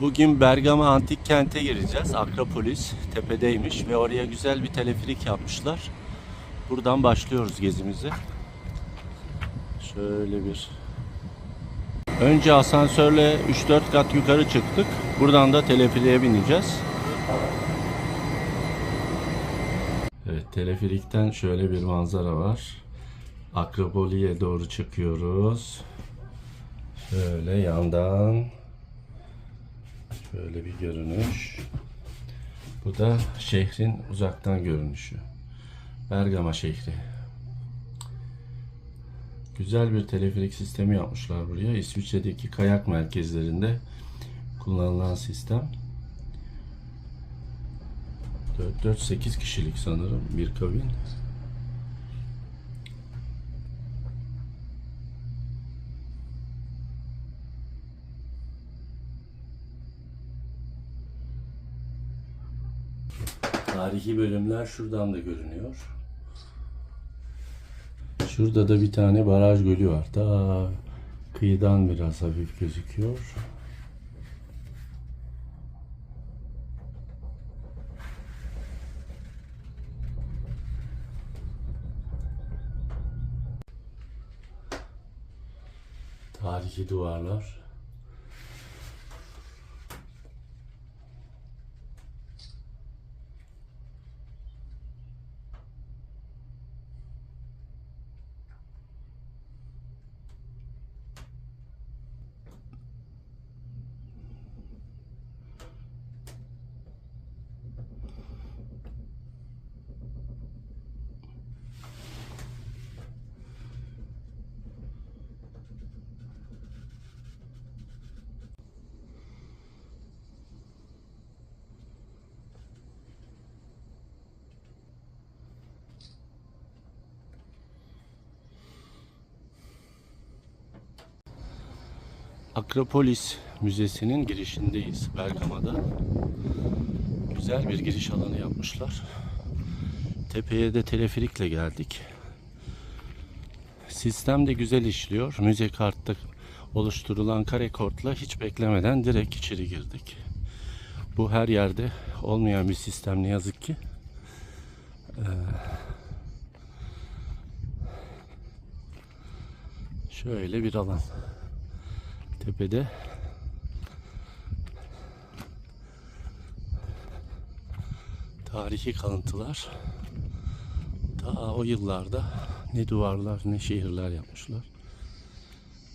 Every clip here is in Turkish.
Bugün Bergama Antik Kent'e gireceğiz. Akropolis tepedeymiş ve oraya güzel bir teleferik yapmışlar. Buradan başlıyoruz gezimize. Şöyle bir Önce asansörle 3-4 kat yukarı çıktık. Buradan da teleferiğe bineceğiz. Evet, teleferikten şöyle bir manzara var. Akropoli'ye doğru çıkıyoruz. Şöyle yandan şöyle bir görünüş. Bu da şehrin uzaktan görünüşü. Bergama şehri. Güzel bir teleferik sistemi yapmışlar buraya. İsviçre'deki kayak merkezlerinde kullanılan sistem. 4-8 kişilik sanırım bir kabin. Tarihi bölümler şuradan da görünüyor. Şurada da bir tane baraj gölü var. Daha kıyıdan biraz hafif gözüküyor. Tarihi duvarlar. Akropolis Müzesi'nin girişindeyiz Bergama'da. Güzel bir giriş alanı yapmışlar. Tepeye de teleferikle geldik. Sistem de güzel işliyor. Müze kartta oluşturulan kare kodla hiç beklemeden direkt içeri girdik. Bu her yerde olmayan bir sistem ne yazık ki. Ee, şöyle bir alan. Tepede tarihi kalıntılar ta o yıllarda ne duvarlar ne şehirler yapmışlar.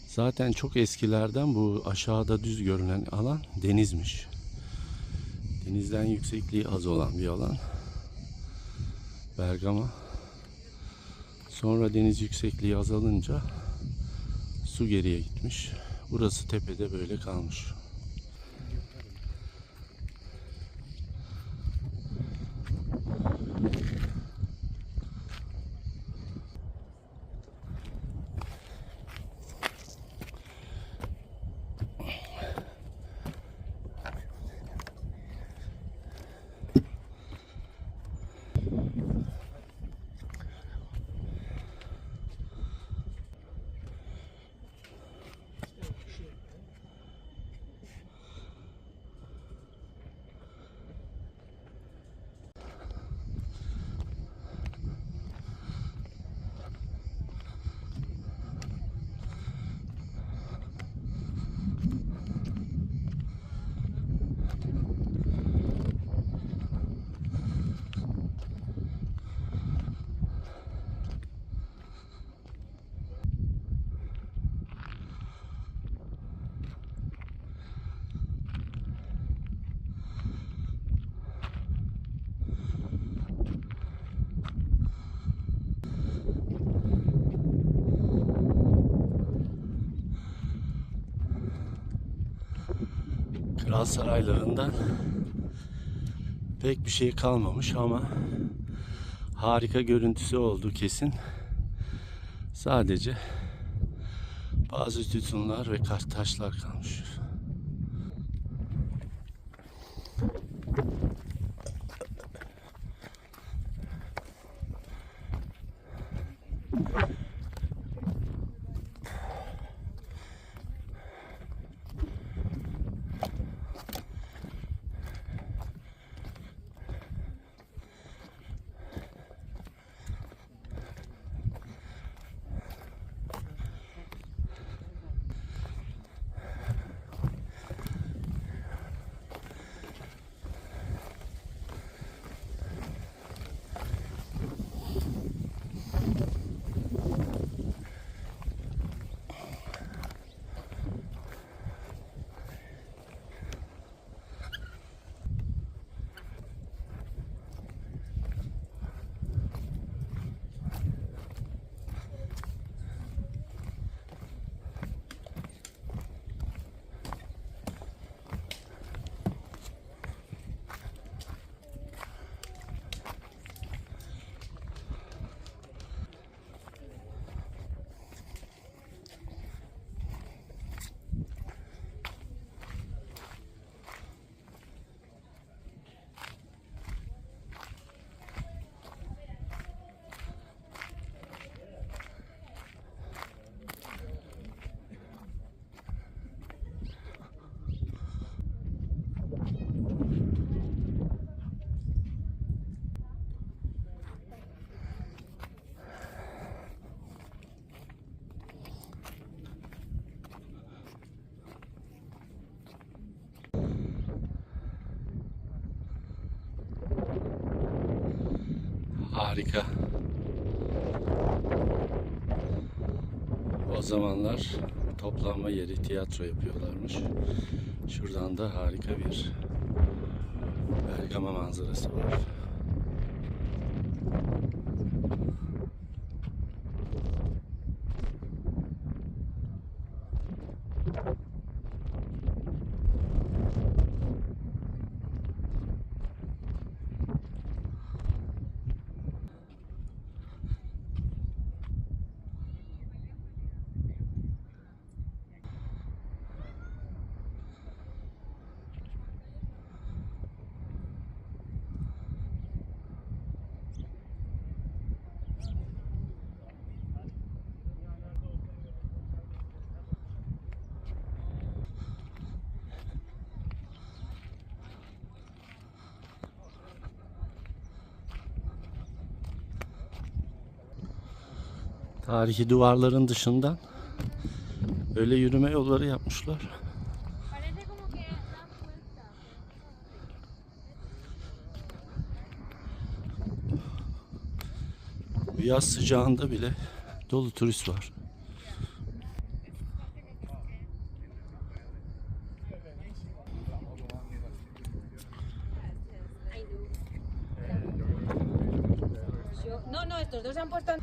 Zaten çok eskilerden bu aşağıda düz görünen alan denizmiş. Denizden yüksekliği az olan bir alan. Bergama. Sonra deniz yüksekliği azalınca su geriye gitmiş. Burası tepede böyle kalmış. Kral saraylarından pek bir şey kalmamış ama harika görüntüsü oldu kesin. Sadece bazı sütunlar ve taşlar kalmış. Harika. O zamanlar toplanma yeri tiyatro yapıyorlarmış. Şuradan da harika bir Bergama manzarası var. Tarihi duvarların dışından böyle yürüme yolları yapmışlar. Yaz sıcağında bile dolu turist var. No, no, estos dos han puesto.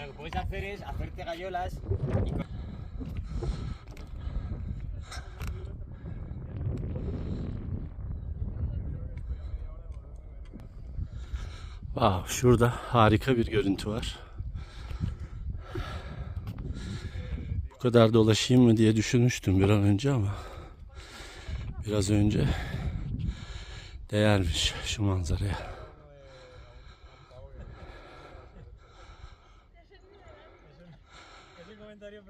Lo que puedes hacer es hacerte gallolas y con- Wow, şurada harika bir görüntü var. Bu kadar dolaşayım mı diye düşünmüştüm bir an önce ama biraz önce değermiş şu manzaraya.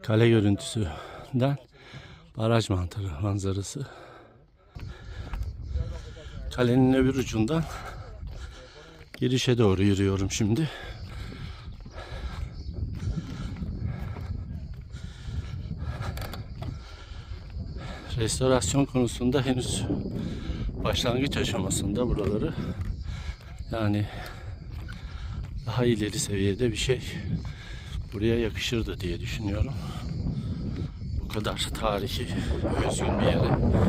Kale görüntüsünden baraj mantarı manzarası. Kalenin öbür ucundan girişe doğru yürüyorum şimdi. Restorasyon konusunda henüz başlangıç aşamasında buraları yani daha ileri seviyede bir şey buraya yakışırdı diye düşünüyorum. Bu kadar tarihi özgün bir yere